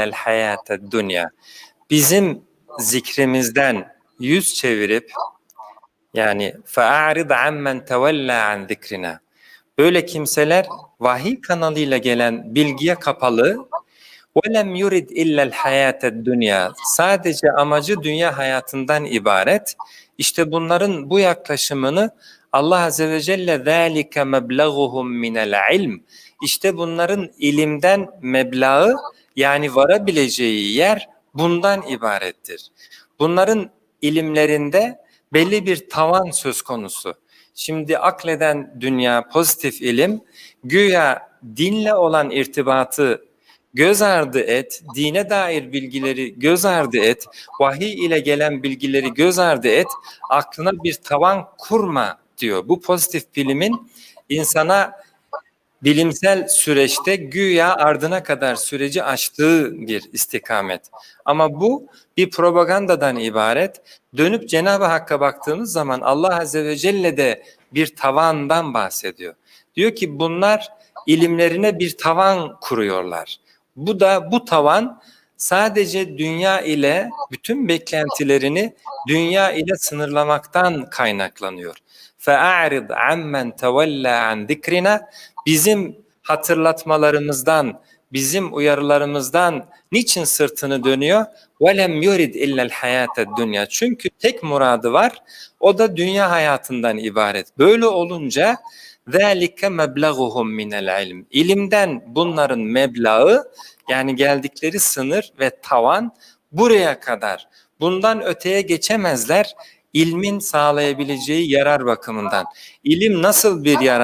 el hayate dünya. Bizim zikrimizden yüz çevirip yani fa'arid ammen tevella an zikrina. Böyle kimseler vahiy kanalıyla gelen bilgiye kapalı ve lem yurid illel hayate dünya. Sadece amacı dünya hayatından ibaret. İşte bunların bu yaklaşımını Allah Azze ve Celle ذَٰلِكَ مَبْلَغُهُمْ مِنَ الْعِلْمِ İşte bunların ilimden meblağı yani varabileceği yer bundan ibarettir. Bunların ilimlerinde belli bir tavan söz konusu. Şimdi akleden dünya pozitif ilim güya dinle olan irtibatı göz ardı et, dine dair bilgileri göz ardı et, vahiy ile gelen bilgileri göz ardı et, aklına bir tavan kurma diyor. Bu pozitif bilimin insana bilimsel süreçte güya ardına kadar süreci açtığı bir istikamet. Ama bu bir propagandadan ibaret. Dönüp Cenab-ı Hakk'a baktığımız zaman Allah Azze ve Celle de bir tavandan bahsediyor. Diyor ki bunlar ilimlerine bir tavan kuruyorlar. Bu da bu tavan sadece dünya ile bütün beklentilerini dünya ile sınırlamaktan kaynaklanıyor. فَاَعْرِضْ عَمَّنْ تَوَلَّا عَنْ ذِكْرِنَا Bizim hatırlatmalarımızdan, bizim uyarılarımızdan niçin sırtını dönüyor? وَلَمْ يُرِدْ اِلَّا الْحَيَاةَ dünya. Çünkü tek muradı var, o da dünya hayatından ibaret. Böyle olunca ذَٰلِكَ مَبْلَغُهُمْ مِنَ الْعِلْمِ İlimden bunların meblağı yani geldikleri sınır ve tavan buraya kadar. Bundan öteye geçemezler ilmin sağlayabileceği yarar bakımından. İlim nasıl bir yarar